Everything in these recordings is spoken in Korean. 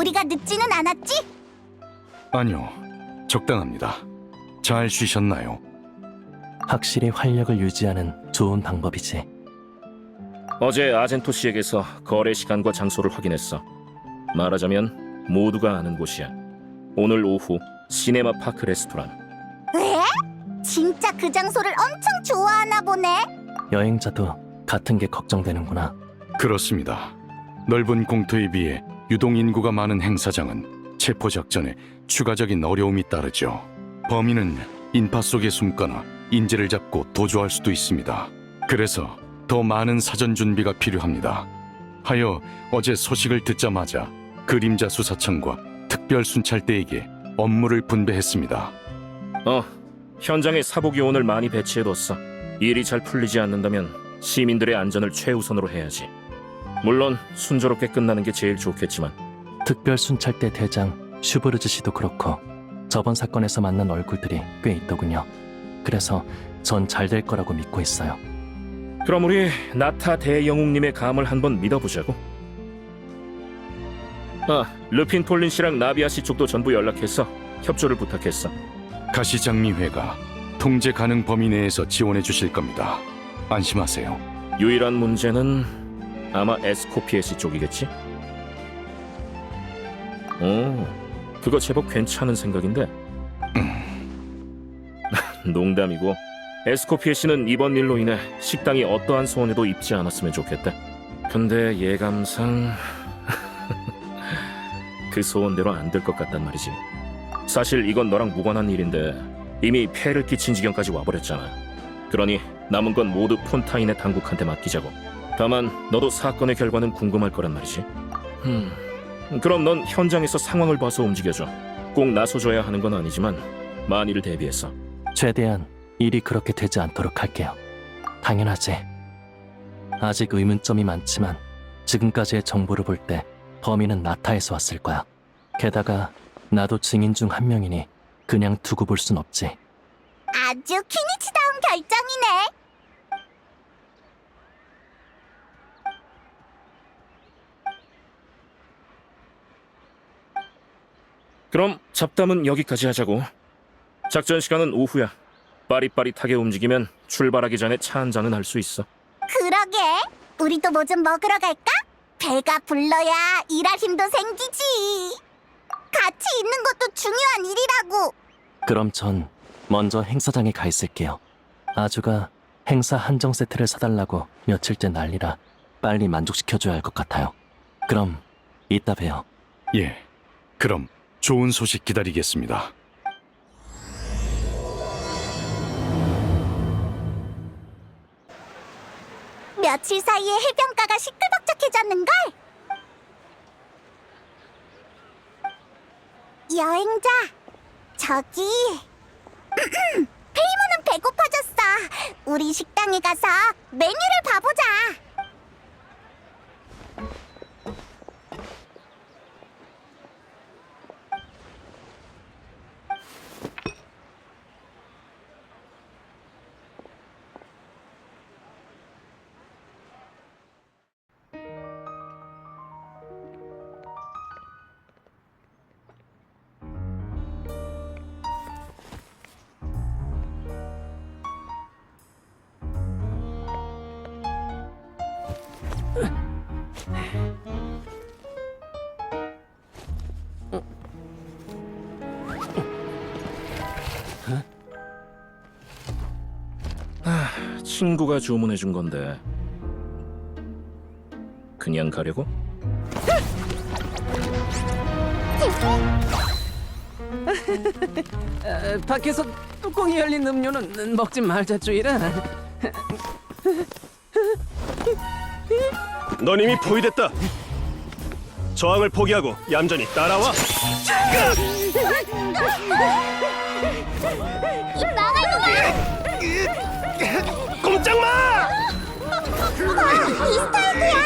우리가 늦지는 않았지? 아니요, 적당합니다. 잘 쉬셨나요? 확실히 활력을 유지하는 좋은 방법이지. 어제 아젠토 씨에게서 거래 시간과 장소를 확인했어. 말하자면 모두가 아는 곳이야. 오늘 오후 시네마 파크 레스토랑. 왜? 진짜 그 장소를 엄청 좋아하나 보네. 여행자도 같은 게 걱정되는구나. 그렇습니다. 넓은 공터에 비해 유동 인구가 많은 행사장은 체포 작전에 추가적인 어려움이 따르죠. 범인은 인파 속에 숨거나 인재를 잡고 도주할 수도 있습니다. 그래서 더 많은 사전 준비가 필요합니다. 하여 어제 소식을 듣자마자 그림자 수사청과 특별 순찰대에게 업무를 분배했습니다. 어, 현장에 사복 요원을 많이 배치해뒀어. 일이 잘 풀리지 않는다면 시민들의 안전을 최우선으로 해야지. 물론 순조롭게 끝나는 게 제일 좋겠지만 특별 순찰대 대장 슈브르즈 씨도 그렇고 저번 사건에서 만난 얼굴들이 꽤 있더군요. 그래서 전 잘 될 거라고 믿고 있어요. 그럼 우리 나타 대영웅님의 감을 한번 믿어보자고. 아, 르핀 폴린 씨랑 나비아 씨 쪽도 전부 연락해서 협조를 부탁했어. 가시장미회가 통제 가능 범위 내에서 지원해 주실 겁니다. 안심하세요. 유일한 문제는 아마 에스코피에시 쪽이겠지? 오, 그거 제법 괜찮은 생각인데. 농담이고 에스코피에시는 이번 일로 인해 식당이 어떠한 소원에도 입지 않았으면 좋겠다. 근데 예감상 그 소원대로 안 될 것 같단 말이지. 사실 이건 너랑 무관한 일인데 이미 폐를 끼친 지경까지 와버렸잖아. 그러니 남은 건 모두 폰타인의 당국한테 맡기자고. 다만 너도 사건의 결과는 궁금할 거란 말이지. 음, 그럼 넌 현장에서 상황을 봐서 움직여줘. 꼭 나서줘야 하는 건 아니지만 만일을 대비해서. 최대한 일이 그렇게 되지 않도록 할게요. 당연하지. 아직 의문점이 많지만 지금까지의 정보를 볼 때 범인은 나타에서 왔을 거야. 게다가 나도 증인 중 한 명이니 그냥 두고 볼 순 없지. 아주 키니치다운 결정이네. 그럼 잡담은 여기까지 하자고. 작전 시간은 오후야. 빠릿빠릿하게 움직이면 출발하기 전에 차 한 잔은 할 수 있어. 그러게. 우리도 뭐 좀 먹으러 갈까? 배가 불러야 일할 힘도 생기지. 같이 있는 것도 중요한 일이라고. 그럼 전 먼저 행사장에 가 있을게요. 아주가 행사 한정 세트를 사달라고 며칠째 난리라 빨리 만족시켜줘야 할 것 같아요. 그럼 이따 봬요. 예, 그럼 좋은 소식 기다리겠습니다. 며칠 사이에 해변가가 시끌벅적해졌는걸? 여행자, 저기... 페이모는 배고파졌어. 우리 식당에 가서 메뉴를 봐보자. 친구가 주문해 준 건데. 그냥 가려고? 에, 밖에서 뚜껑이 열린 음료는 먹지 말자 주의라. 넌 이미 포위됐다. 저항을 포기하고 얌전히 따라와. 이 스타일이야!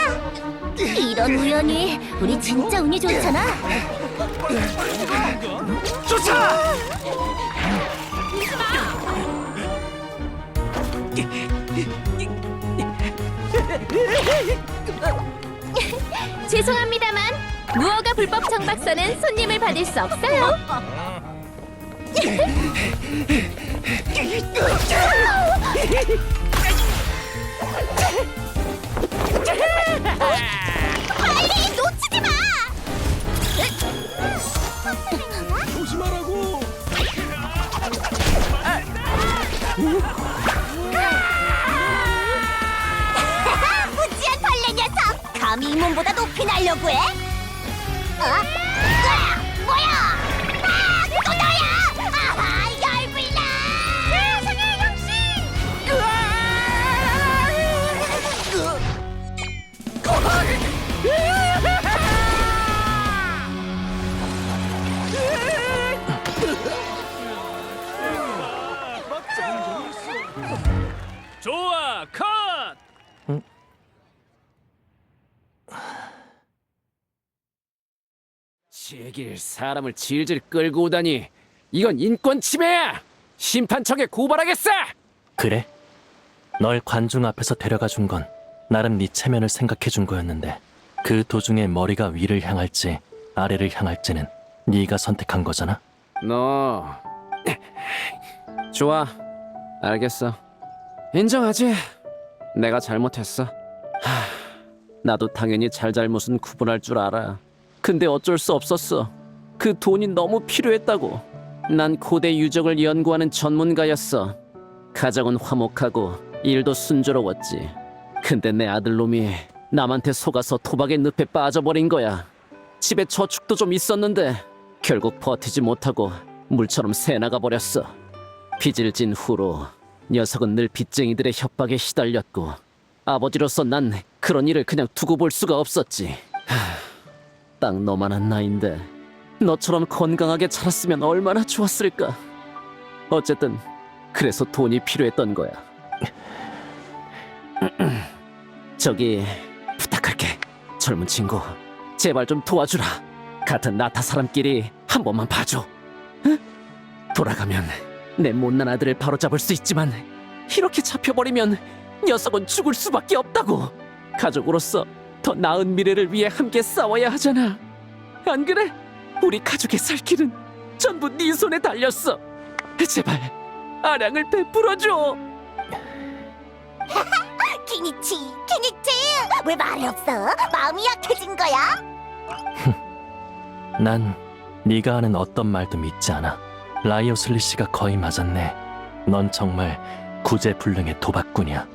이런 우연이 우리 진짜 운이 좋잖아. 쫓아! 죄송합니다만 무허가 불법 청박서는 손님을 받을 수 없어요. 무지한 벌레 녀석! 감히 이 몸보다 높이 날려고 해? 어? 으아! 뭐야? 아! 또 너야! 아하! 제길 사람을 질질 끌고 오다니 이건 인권 침해야. 심판청에 고발하겠어. 그래? 널 관중 앞에서 데려가 준 건 나름 네 체면을 생각해 준 거였는데 그 도중에 머리가 위를 향할지 아래를 향할지는 네가 선택한 거잖아. 너 좋아, 알겠어. 인정하지. 내가 잘못했어. 하, 나도 당연히 잘잘못은 구분할 줄 알아. 근데 어쩔 수 없었어. 그 돈이 너무 필요했다고. 난 고대 유적을 연구하는 전문가였어. 가정은 화목하고 일도 순조로웠지. 근데 내 아들놈이 남한테 속아서 도박의 늪에 빠져버린 거야. 집에 저축도 좀 있었는데 결국 버티지 못하고 물처럼 새나가 버렸어. 빚을 진 후로 녀석은 늘 빚쟁이들의 협박에 시달렸고 아버지로서 난 그런 일을 그냥 두고 볼 수가 없었지. 하, 딱 너만한 나인데 너처럼 건강하게 자랐으면 얼마나 좋았을까. 어쨌든 그래서 돈이 필요했던 거야. 저기 부탁할게. 젊은 친구, 제발 좀 도와주라. 같은 나타 사람끼리 한 번만 봐줘. 응? 돌아가면 내 못난 아들을 바로잡을 수 있지만 이렇게 잡혀버리면 녀석은 죽을 수밖에 없다고. 가족으로서 더 나은 미래를 위해 함께 싸워야 하잖아. 안 그래? 우리 가족의 살 길은 전부 네 손에 달렸어. 제발 아량을 베풀어줘. 키니치, 키니치! 왜 말이 없어? 마음이 약해진 거야? 난 네가 하는 어떤 말도 믿지 않아. 라이오 슬리시가 거의 맞았네. 넌 정말 구제불능의 도박꾼이야.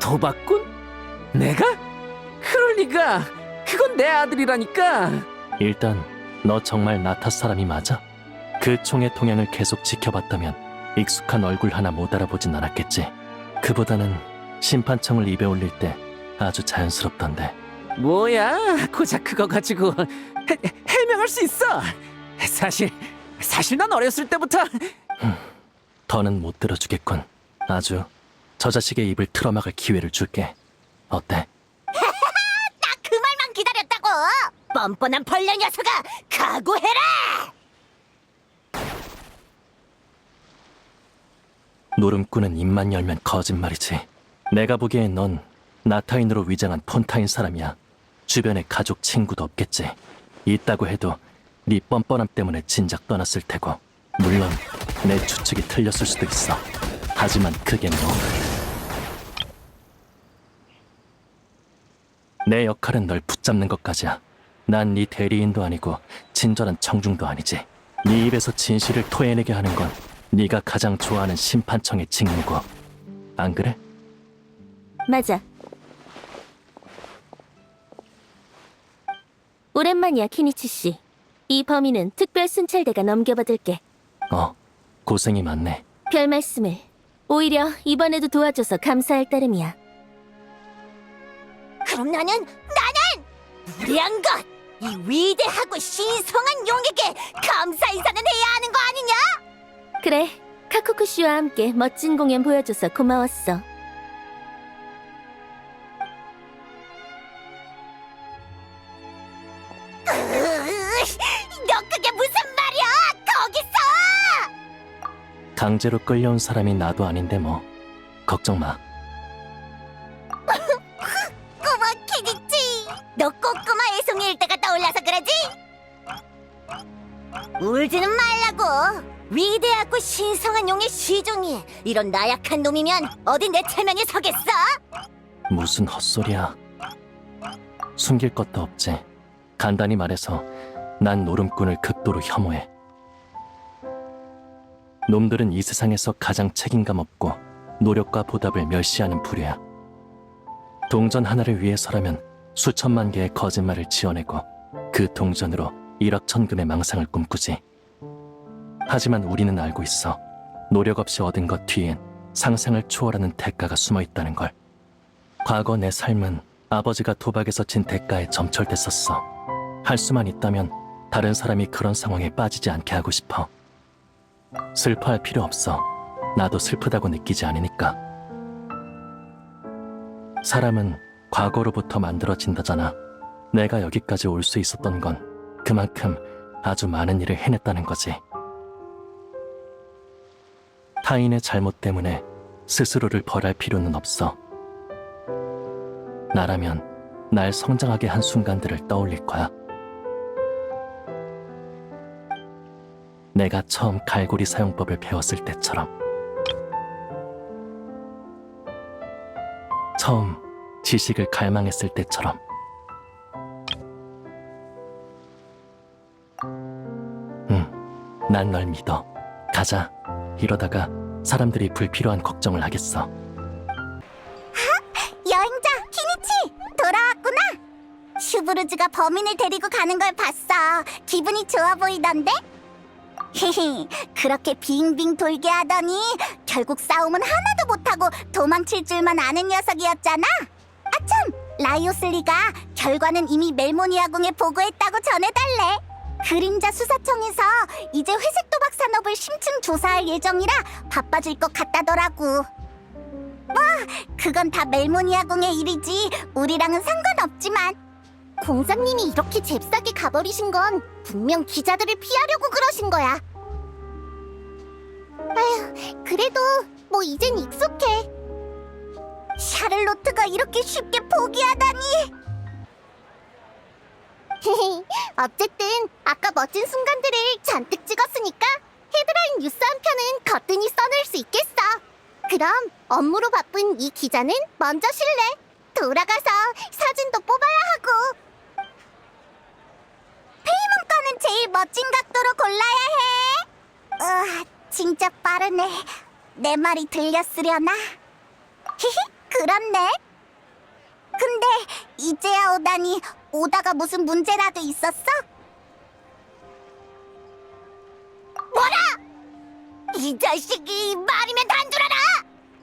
도박꾼? 내가? 그럴 리가. 그건 내 아들이라니까. 일단 너 정말 나타 사람이 맞아? 그 총의 동향을 계속 지켜봤다면 익숙한 얼굴 하나 못 알아보진 않았겠지. 그보다는 심판청을 입에 올릴 때 아주 자연스럽던데. 뭐야? 고작 그거 가지고 해, 해명할 수 있어. 사실 사실 난 어렸을 때부터 더는 못 들어주겠군. 아주 저 자식의 입을 틀어막을 기회를 줄게. 어때? 뻔뻔한 벌레 녀석아! 각오해라! 노름꾼은 입만 열면 거짓말이지. 내가 보기엔 넌 나타인으로 위장한 폰타인 사람이야. 주변에 가족 친구도 없겠지. 있다고 해도 네 뻔뻔함 때문에 진작 떠났을 테고. 물론 내 추측이 틀렸을 수도 있어. 하지만 그게 뭐. 내 역할은 널 붙잡는 것까지야. 난 네 대리인도 아니고 친절한 청중도 아니지. 네 입에서 진실을 토해내게 하는 건 네가 가장 좋아하는 심판청의 직무고. 안 그래? 맞아. 오랜만이야, 키니치 씨. 이 범인은 특별 순찰대가 넘겨받을게. 어, 고생이 많네. 별 말씀을. 오히려 이번에도 도와줘서 감사할 따름이야. 그럼 나는, 나는! 무례한 것! 이 위대하고 신성한 용에게 감사 인사는 해야 하는 거 아니냐? 그래, 카쿠쿠 씨와 함께 멋진 공연 보여줘서 고마웠어. 으으으, 너 그게 무슨 말이야? 거기서! 강제로 끌려온 사람이 나도 아닌데 뭐. 걱정 마. 너 꼬꼬마 애송이일 때가 떠올라서 그러지? 울지는 말라고. 위대하고 신성한 용의 시종이 이런 나약한 놈이면 어디 내 체면이 서겠어? 무슨 헛소리야. 숨길 것도 없지. 간단히 말해서 난 노름꾼을 극도로 혐오해. 놈들은 이 세상에서 가장 책임감 없고 노력과 보답을 멸시하는 부류야. 동전 하나를 위해서라면 수천만 개의 거짓말을 지어내고 그 동전으로 일확천금의 망상을 꿈꾸지. 하지만 우리는 알고 있어. 노력 없이 얻은 것 뒤엔 상상을 초월하는 대가가 숨어 있다는 걸. 과거 내 삶은 아버지가 도박에서 진 대가에 점철됐었어. 할 수만 있다면 다른 사람이 그런 상황에 빠지지 않게 하고 싶어. 슬퍼할 필요 없어. 나도 슬프다고 느끼지 않으니까. 사람은 과거로부터 만들어진다잖아. 내가 여기까지 올 수 있었던 건 그만큼 아주 많은 일을 해냈다는 거지. 타인의 잘못 때문에 스스로를 벌할 필요는 없어. 나라면 날 성장하게 한 순간들을 떠올릴 거야. 내가 처음 갈고리 사용법을 배웠을 때처럼. 처음 지식을 갈망했을 때처럼. 응, 난 널 믿어. 가자. 이러다가 사람들이 불필요한 걱정을 하겠어. 여행자 키니치 돌아왔구나. 슈브르즈가 범인을 데리고 가는 걸 봤어. 기분이 좋아 보이던데? 히히, 그렇게 빙빙 돌게 하더니 결국 싸움은 하나도 못하고 도망칠 줄만 아는 녀석이었잖아. 아참, 라이오슬리가 결과는 이미 멜모니아궁에 보고했다고 전해달래. 그림자 수사청에서 이제 회색 도박 산업을 심층 조사할 예정이라 바빠질 것 같다더라고. 그건 다 멜모니아궁의 일이지. 우리랑은 상관없지만. 공장님이 이렇게 잽싸게 가버리신 건 분명 기자들을 피하려고 그러신 거야. 아휴 그래도 뭐 이젠 익숙해 샤를로트가 이렇게 쉽게 포기하다니 어쨌든 아까 멋진 순간들을 잔뜩 찍었으니까 헤드라인 뉴스 한 편은 거뜬히 써낼 수 있겠어 그럼 업무로 바쁜 이 기자는 먼저 실래. 돌아가서 사진도 뽑아야 하고. 페이몬 거는 제일 멋진 각도로 골라야 해. 으아, 진짜 빠르네. 내 말이 들렸으려나? 히히, 그렇네. 근데 이제야 오다니 오다가 무슨 문제라도 있었어? 뭐라? 이 자식이 말이면 단둘아라!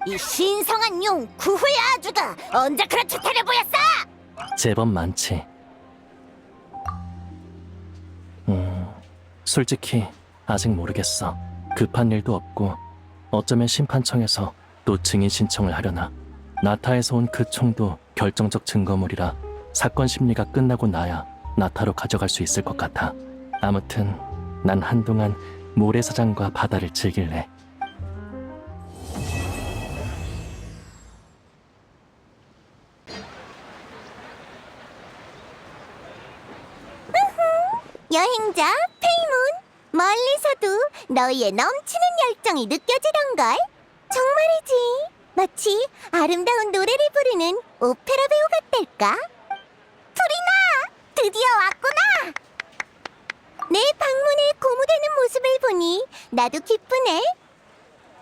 이 신성한 용 구후의 아주가 언제 그런 추태를 보였어? 제법 많지. 음, 솔직히 아직 모르겠어. 급한 일도 없고 어쩌면 심판청에서 또 증인 신청을 하려나. 나타에서 온 그 총도 결정적 증거물이라 사건 심리가 끝나고 나야 나타로 가져갈 수 있을 것 같아. 아무튼 난 한동안 모래사장과 바다를 즐길래. 여행자 페이몬 멀리서도 너희의 넘치는 열정이 느껴지던걸 정말이지 마치 아름다운 노래를 부르는 오페라 배우 같달까? 프리나! 드디어 왔구나! 내 방문에 고무되는 모습을 보니 나도 기쁘네.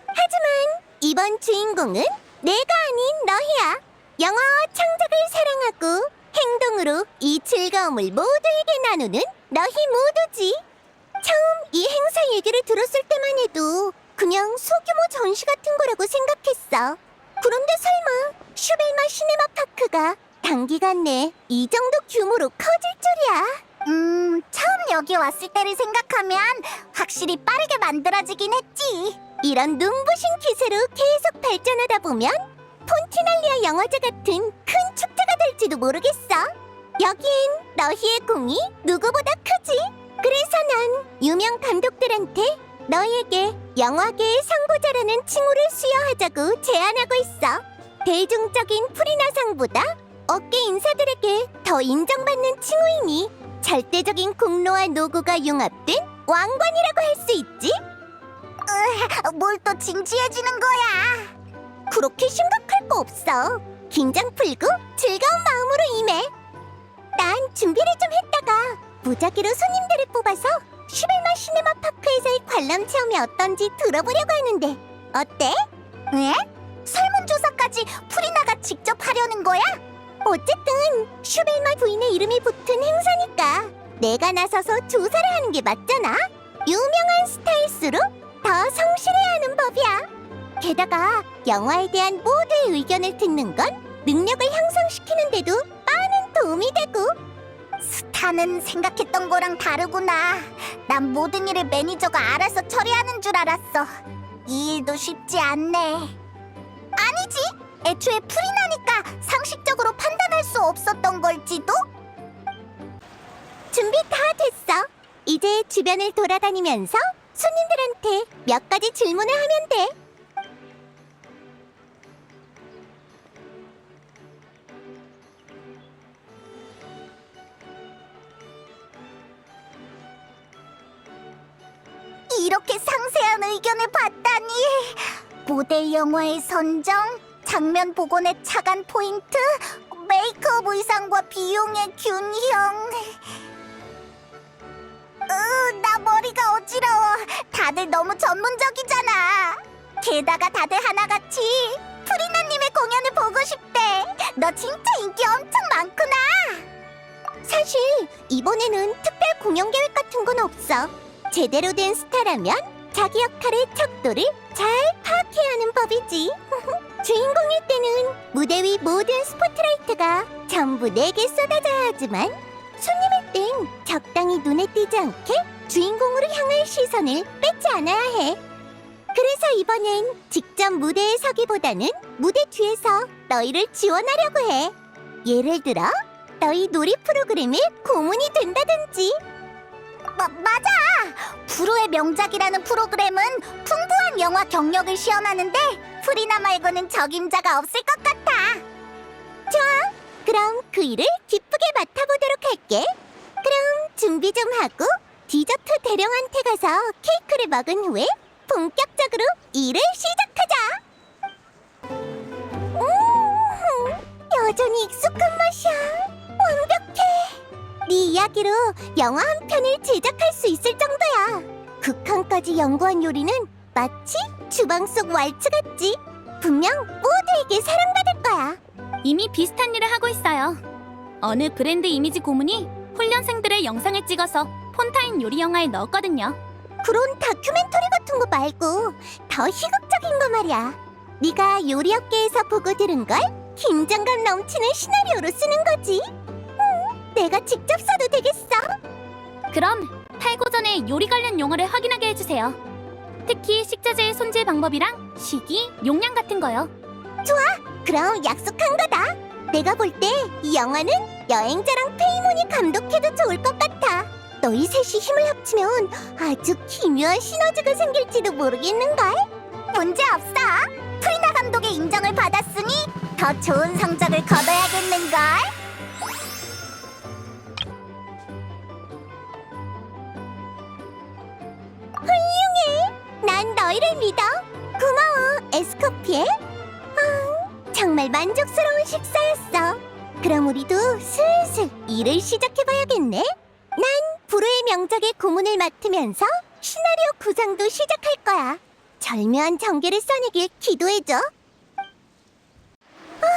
하지만 이번 주인공은 내가 아닌 너희야. 영화와 창작을 사랑하고 행동으로 이 즐거움을 모두에게 나누는 너희 모두지. 처음 이 행사 얘기를 들었을 때만 해도 그냥 소규모 전시 같은 거라고 생각했어. 그런데 설마 슈벨마 시네마 파크가 단기간 내이 정도 규모로 커질 줄이야. 음, 처음 여기 왔을 때를 생각하면 확실히 빠르게 만들어지긴 했지. 이런 눈부신 기세로 계속 발전하다 보면 폰티날리아 영화제 같은 큰 축제가 될지도 모르겠어. 여긴 너희의 공이 누구보다 크지. 그래서 난 유명 감독들한테 너희에게 영화계의 선구자라는 칭호를 수여하자고 제안하고 있어. 대중적인 프리나상보다 업계 인사들에게 더 인정받는 칭호이니 절대적인 공로와 노고가 융합된 왕관이라고 할 수 있지. 뭘 또 진지해지는 거야? 그렇게 심각할 거 없어. 긴장 풀고 즐거운 마음으로 임해. 난 준비를 좀 했다가 무작위로 손님들을 뽑아서 슈벨마 시네마 파크에서의 관람 체험이 어떤지 들어보려고 하는데 어때? 왜? 설문조사까지 프리나가 직접 하려는 거야? 어쨌든 슈벨마 부인의 이름이 붙은 행사니까 내가 나서서 조사를 하는 게 맞잖아. 유명한 스타일수록 더 성실해야 하는 법이야. 게다가 영화에 대한 모두의 의견을 듣는 건 능력을 향상시키는데도 많은 도움이 되고 스타는 생각했던 거랑 다르구나. 난 모든 일을 매니저가 알아서 처리하는 줄 알았어. 이 일도 쉽지 않네. 아니지. 애초에 풀이나니까 상식적으로 판단할 수 없었던 걸지도? 준비 다 됐어. 이제 주변을 돌아다니면서 손님들한테 몇 가지 질문을 하면 돼. 이렇게 상세한 의견을 받다니. 모델 영화의 선정, 장면 복원의 차간 포인트, 메이크업 의상과 비용의 균형. 으, 나 머리가 어지러워. 다들 너무 전문적이잖아. 게다가 다들 하나같이 프리나님의 공연을 보고 싶대. 너 진짜 인기 엄청 많구나. 사실 이번에는 특별 공연 계획 같은 건 없어. 제대로 된 스타라면 자기 역할의 척도를 잘 파악해야 하는 법이지. 주인공일 때는 무대 위 모든 스포트라이트가 전부 내게 쏟아져야 하지만 손님일 땐 적당히 눈에 띄지 않게 주인공으로 향할 시선을 뺏지 않아야 해. 그래서 이번엔 직접 무대에 서기보다는 무대 뒤에서 너희를 지원하려고 해. 예를 들어 너희 놀이 프로그램의 고문이 된다든지. 마, 맞아! 프로의 명작이라는 프로그램은 풍부한 영화 경력을 시험하는데 프리나 말고는 적임자가 없을 것 같아. 좋아, 그럼 그 일을 기쁘게 맡아보도록 할게. 그럼 준비 좀 하고 디저트 대령한테 가서 케이크를 먹은 후에 본격적으로 일을 시작하자. 음, 여전히 익숙한 맛이야. 완벽해. 네 이야기로 영화 한 편을 제작할 수 있을 정도야. 극한까지 연구한 요리는 마치 주방 속 왈츠 같지. 분명 모두에게 사랑받을 거야. 이미 비슷한 일을 하고 있어요. 어느 브랜드 이미지 고문이 훈련생들의 영상을 찍어서 폰타인 요리 영화에 넣었거든요. 그런 다큐멘터리 같은 거 말고 더 희극적인 거 말이야. 네가 요리 업계에서 보고 들은 걸 긴장감 넘치는 시나리오로 쓰는 거지. 음, 내가 직접 써도 되겠어. 그럼 탈고 전에 요리 관련 용어를 확인하게 해주세요. 특히 식자재의 손질 방법이랑 시기, 용량 같은 거요. 그럼 약속한 거다. 내가 볼 때 이 영화는 여행자랑 페이몬이 감독해도 좋을 것 같아. 너희 셋이 힘을 합치면 아주 기묘한 시너지가 생길지도 모르겠는걸. 문제 없어. 프리나 감독의 인정을 받았으니 더 좋은 성적을 거둬야겠는걸. 너희를 믿어. 고마워, 에스코피에. 아, 정말 만족스러운 식사였어. 그럼 우리도 슬슬 일을 시작해봐야겠네. 난 불후의 명작의 고문을 맡으면서 시나리오 구상도 시작할 거야. 절묘한 전개를 써내길 기도해줘. 아,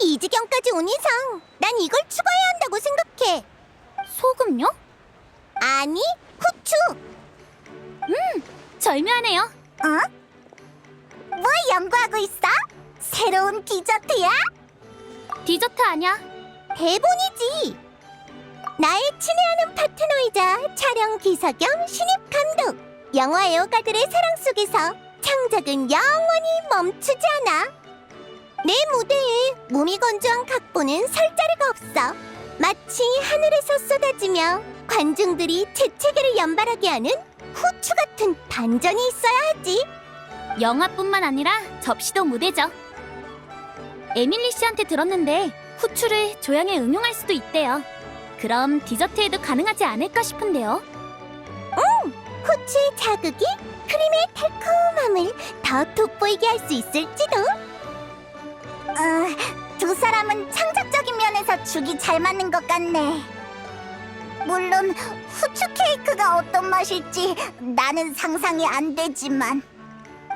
이 지경까지 온 이상 난 이걸 추가해야 한다고 생각해. 소금요? 아니, 후추. 절묘하네요. 어? 뭘 연구하고 있어? 새로운 디저트야? 디저트 아니야. 대본이지. 나의 친애하는 파트너이자 촬영 기사 겸 신입 감독. 영화 애호가들의 사랑 속에서 창작은 영원히 멈추지 않아. 내 무대에 몸이 건조한 각본은 설 자리가 없어. 마치 하늘에서 쏟아지며 관중들이 재채기를 연발하게 하는 후추 같은 반전이 있어야 하지. 영화뿐만 아니라 접시도 무대죠. 에밀리 씨한테 들었는데 후추를 조향에 응용할 수도 있대요. 그럼 디저트에도 가능하지 않을까 싶은데요. 후추의 자극이 크림의 달콤함을 더 돋보이게 할 수 있을지도. 어, 두 사람은 창작적인 면에서 죽이 잘 맞는 것 같네. 물론 후추 케이크가 어떤 맛일지 나는 상상이 안 되지만.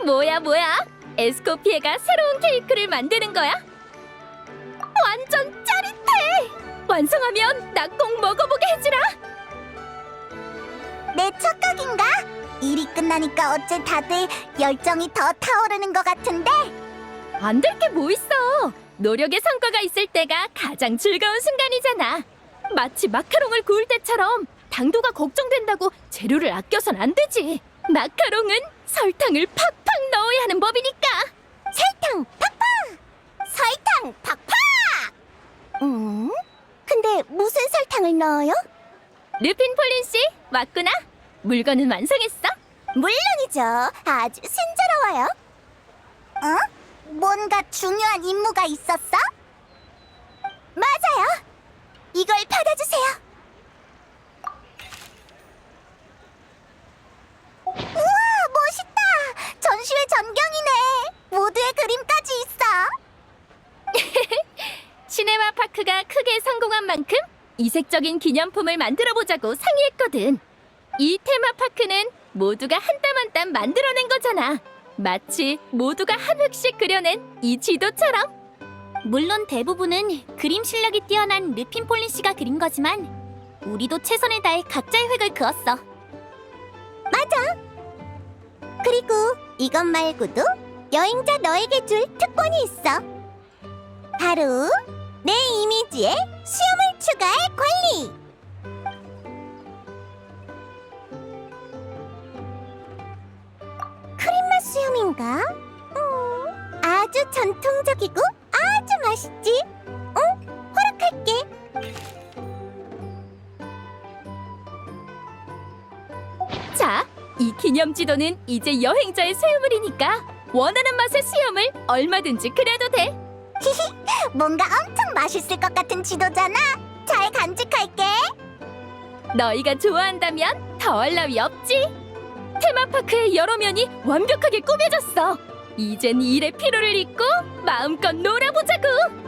뭐야 뭐야? 에스코피에가 새로운 케이크를 만드는 거야? 완전 짜릿해! 완성하면 나 꼭 먹어보게 해주라! 내 착각인가? 일이 끝나니까 어째 다들 열정이 더 타오르는 것 같은데? 안 될 게 뭐 있어! 노력의 성과가 있을 때가 가장 즐거운 순간이잖아! 마치 마카롱을 구울 때처럼 당도가 걱정된다고 재료를 아껴선 안 되지! 마카롱은 설탕을 팍팍 넣어야 하는 법이니까! 설탕 팍팍! 설탕 팍팍! 음? 근데 무슨 설탕을 넣어요? 르핀 폴린 씨, 왔구나! 물건은 완성했어? 물론이죠. 아주 순조로워요. 어? 뭔가 중요한 임무가 있었어? 맞아요. 이걸 받아주세요. 우와, 멋있다. 전시회 전경이네. 모두의 그림까지 있어. 시네마 파크가 크게 성공한 만큼 이색적인 기념품을 만들어 보자고 상의했거든. 이 테마 파크는 모두가 한 땀 한 땀 만들어낸 거잖아. 마치 모두가 한 획씩 그려낸 이 지도처럼. 물론 대부분은 그림 실력이 뛰어난 르핀 폴린 씨가 그린 거지만 우리도 최선을 다해 각자의 획을 그었어. 그리고 이것 말고도 여행자 너에게 줄 특권이 있어. 바로 내 이미지에 수염을 추가할 권리. 크림맛 수염인가? 음, 아주 전통적이고 맛있지. 응, 허락할게. 자, 이 기념 지도는 이제 여행자의 소유물이니까 원하는 맛의 수염을 얼마든지 그려도 돼. 뭔가 엄청 맛있을 것 같은 지도잖아. 잘 간직할게. 너희가 좋아한다면 더할 나위 없지. 테마파크의 여러 면이 완벽하게 꾸며졌어. 이젠 일의 피로를 잊고 마음껏 놀아보자고.